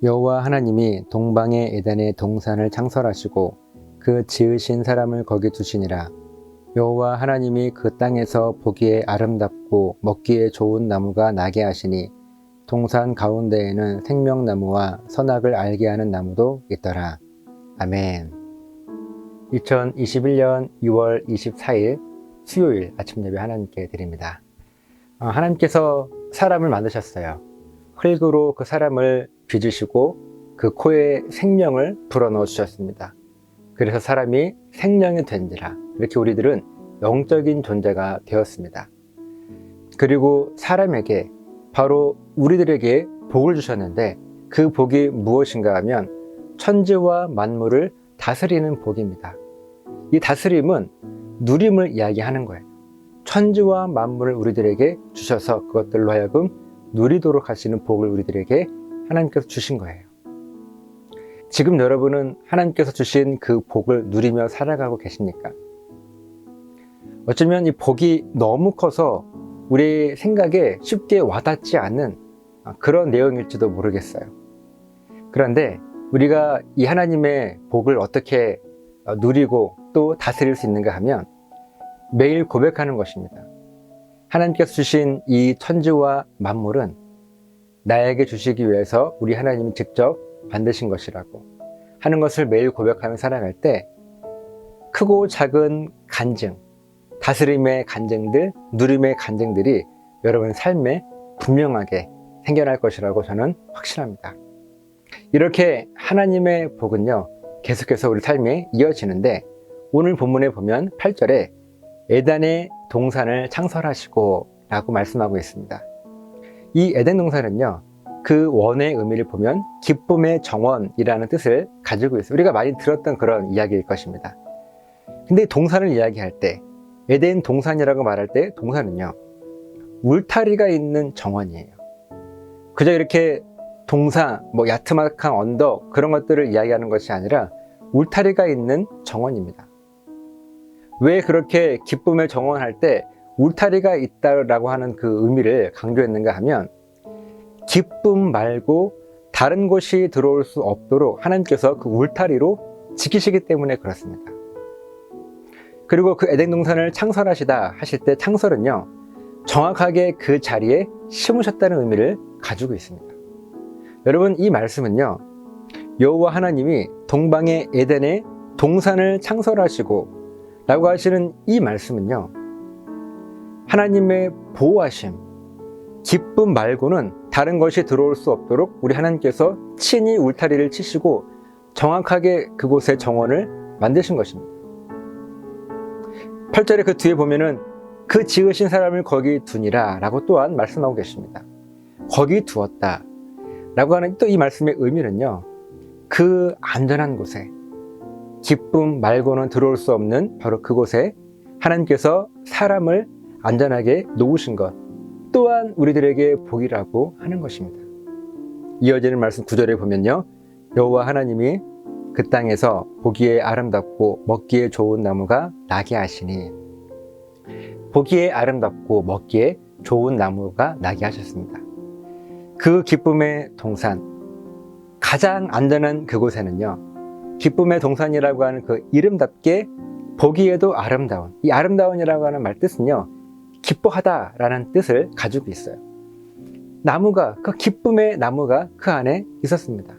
여호와 하나님이 동방의 에덴의 동산을 창설하시고 그 지으신 사람을 거기 두시니라. 여호와 하나님이 그 땅에서 보기에 아름답고 먹기에 좋은 나무가 나게 하시니 동산 가운데에는 생명나무와 선악을 알게 하는 나무도 있더라. 아멘. 2021년 6월 24일 수요일 아침 예배 하나님께 드립니다. 어, 하나님께서 사람을 만드셨어요. 흙으로 그 사람을 빚으시고 그 코에 생명을 불어넣어 주셨습니다. 그래서 사람이 생명이 된지라 이렇게 우리들은 영적인 존재가 되었습니다. 그리고 사람에게 바로 우리들에게 복을 주셨는데 그 복이 무엇인가 하면 천지와 만물을 다스리는 복입니다. 이 다스림은 누림을 이야기하는 거예요. 천지와 만물을 우리들에게 주셔서 그것들로 하여금 누리도록 하시는 복을 우리들에게 하나님께서 주신 거예요. 지금 여러분은 하나님께서 주신 그 복을 누리며 살아가고 계십니까? 어쩌면 이 복이 너무 커서 우리 생각에 쉽게 와닿지 않는 그런 내용일지도 모르겠어요. 그런데 우리가 이 하나님의 복을 어떻게 누리고 또 다스릴 수 있는가 하면 매일 고백하는 것입니다. 하나님께서 주신 이 천지와 만물은 나에게 주시기 위해서 우리 하나님이 직접 만드신 것이라고 하는 것을 매일 고백하며 살아갈 때 크고 작은 간증, 다스림의 간증들, 누림의 간증들이 여러분 삶에 분명하게 생겨날 것이라고 저는 확신합니다. 이렇게 하나님의 복은요, 계속해서 우리 삶에 이어지는데 오늘 본문에 보면 8절에 에단의 동산을 창설하시고 라고 말씀하고 있습니다. 이 에덴 동산은요, 그 원의 의미를 보면 기쁨의 정원이라는 뜻을 가지고 있어요. 우리가 많이 들었던 그런 이야기일 것입니다. 근데 동산을 이야기할 때, 에덴 동산이라고 말할 때 동산은요, 울타리가 있는 정원이에요. 그저 이렇게 동산, 뭐 야트막한 언덕 그런 것들을 이야기하는 것이 아니라 울타리가 있는 정원입니다. 왜 그렇게 기쁨의 정원 할 때 울타리가 있다라고 하는 그 의미를 강조했는가 하면 기쁨 말고 다른 것이 들어올 수 없도록 하나님께서 그 울타리로 지키시기 때문에 그렇습니다. 그리고 그 에덴 동산을 창설하시다 하실 때 창설은요 정확하게 그 자리에 심으셨다는 의미를 가지고 있습니다. 여러분 이 말씀은요 여호와 하나님이 동방의 에덴에 동산을 창설하시고 라고 하시는 이 말씀은요 하나님의 보호하심 기쁨 말고는 다른 것이 들어올 수 없도록 우리 하나님께서 친히 울타리를 치시고 정확하게 그곳에 정원을 만드신 것입니다. 8절에 그 뒤에 보면은 그 지으신 사람을 거기 두니라 라고 또한 말씀하고 계십니다. 거기 두었다 라고 하는 또 이 말씀의 의미는요. 그 안전한 곳에 기쁨 말고는 들어올 수 없는 바로 그곳에 하나님께서 사람을 안전하게 놓으신 것 또한 우리들에게 복이라고 하는 것입니다. 이어지는 말씀 9절에 보면요. 여호와 하나님이 그 땅에서 보기에 아름답고 먹기에 좋은 나무가 나게 하시니 보기에 아름답고 먹기에 좋은 나무가 나게 하셨습니다. 그 기쁨의 동산 가장 안전한 그곳에는요. 기쁨의 동산이라고 하는 그 이름답게 보기에도 아름다운 이 아름다운이라고 하는 말 뜻은요. 기뻐하다라는 뜻을 가지고 있어요. 나무가 그 기쁨의 나무가 그 안에 있었습니다.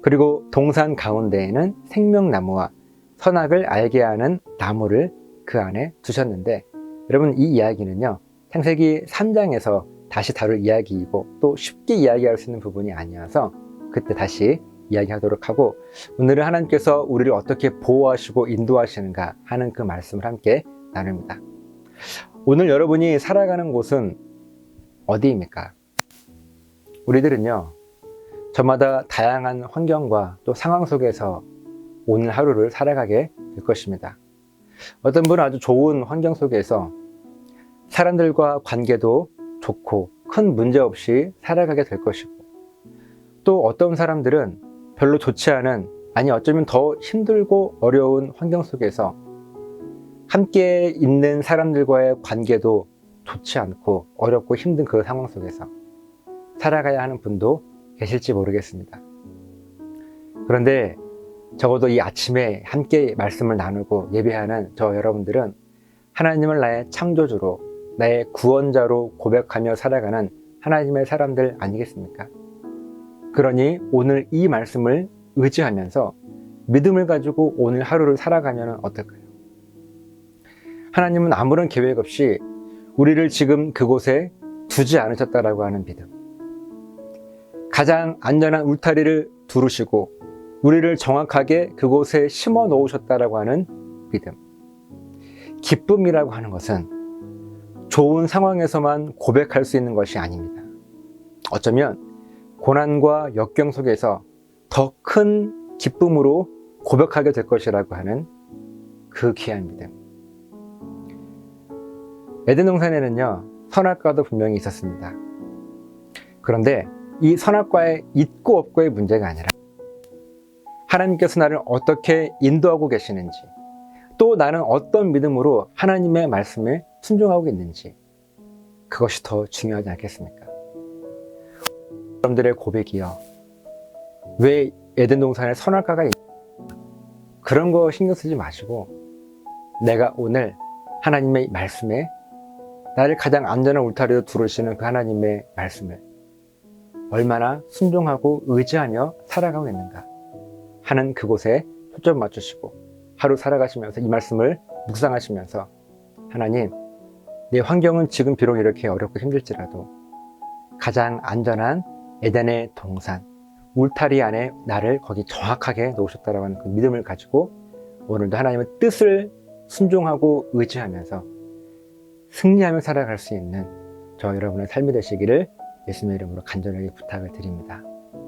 그리고 동산 가운데에는 생명나무와 선악을 알게 하는 나무를 그 안에 두셨는데 여러분 이 이야기는요. 창세기 3장에서 다시 다룰 이야기이고 또 쉽게 이야기할 수 있는 부분이 아니어서 그때 다시 이야기하도록 하고 오늘은 하나님께서 우리를 어떻게 보호하시고 인도하시는가 하는 그 말씀을 함께 나눕니다. 오늘 여러분이 살아가는 곳은 어디입니까? 우리들은요, 저마다 다양한 환경과 또 상황 속에서 오늘 하루를 살아가게 될 것입니다. 어떤 분은 아주 좋은 환경 속에서 사람들과 관계도 좋고 큰 문제 없이 살아가게 될 것이고 또 어떤 사람들은 별로 좋지 않은 아니 어쩌면 더 힘들고 어려운 환경 속에서 함께 있는 사람들과의 관계도 좋지 않고 어렵고 힘든 그 상황 속에서 살아가야 하는 분도 계실지 모르겠습니다. 그런데 적어도 이 아침에 함께 말씀을 나누고 예배하는 저 여러분들은 하나님을 나의 창조주로, 나의 구원자로 고백하며 살아가는 하나님의 사람들 아니겠습니까? 그러니 오늘 이 말씀을 의지하면서 믿음을 가지고 오늘 하루를 살아가면 어떨까요? 하나님은 아무런 계획 없이 우리를 지금 그곳에 두지 않으셨다라고 하는 믿음. 가장 안전한 울타리를 두르시고 우리를 정확하게 그곳에 심어 놓으셨다라고 하는 믿음. 기쁨이라고 하는 것은 좋은 상황에서만 고백할 수 있는 것이 아닙니다. 어쩌면 고난과 역경 속에서 더 큰 기쁨으로 고백하게 될 것이라고 하는 그 귀한 믿음. 에덴 동산에는요, 선악과도 분명히 있었습니다. 그런데 이 선악과의 있고 없고의 문제가 아니라 하나님께서 나를 어떻게 인도하고 계시는지 또 나는 어떤 믿음으로 하나님의 말씀에 순종하고 있는지 그것이 더 중요하지 않겠습니까? 여러분들의 고백이요. 왜 에덴 동산에 선악과가 있... 그런 거 신경 쓰지 마시고 내가 오늘 하나님의 말씀에 나를 가장 안전한 울타리로 두르시는 그 하나님의 말씀을 얼마나 순종하고 의지하며 살아가고 있는가. 하는 그곳에 초점 맞추시고 하루 살아가시면서 이 말씀을 묵상하시면서 하나님 내 환경은 지금 비록 이렇게 어렵고 힘들지라도 가장 안전한 에덴의 동산 울타리 안에 나를 거기 정확하게 놓으셨다라고 하는 그 믿음을 가지고 오늘도 하나님의 뜻을 순종하고 의지하면서 승리하며 살아갈 수 있는 저 여러분의 삶이 되시기를 예수님의 이름으로 간절하게 부탁을 드립니다.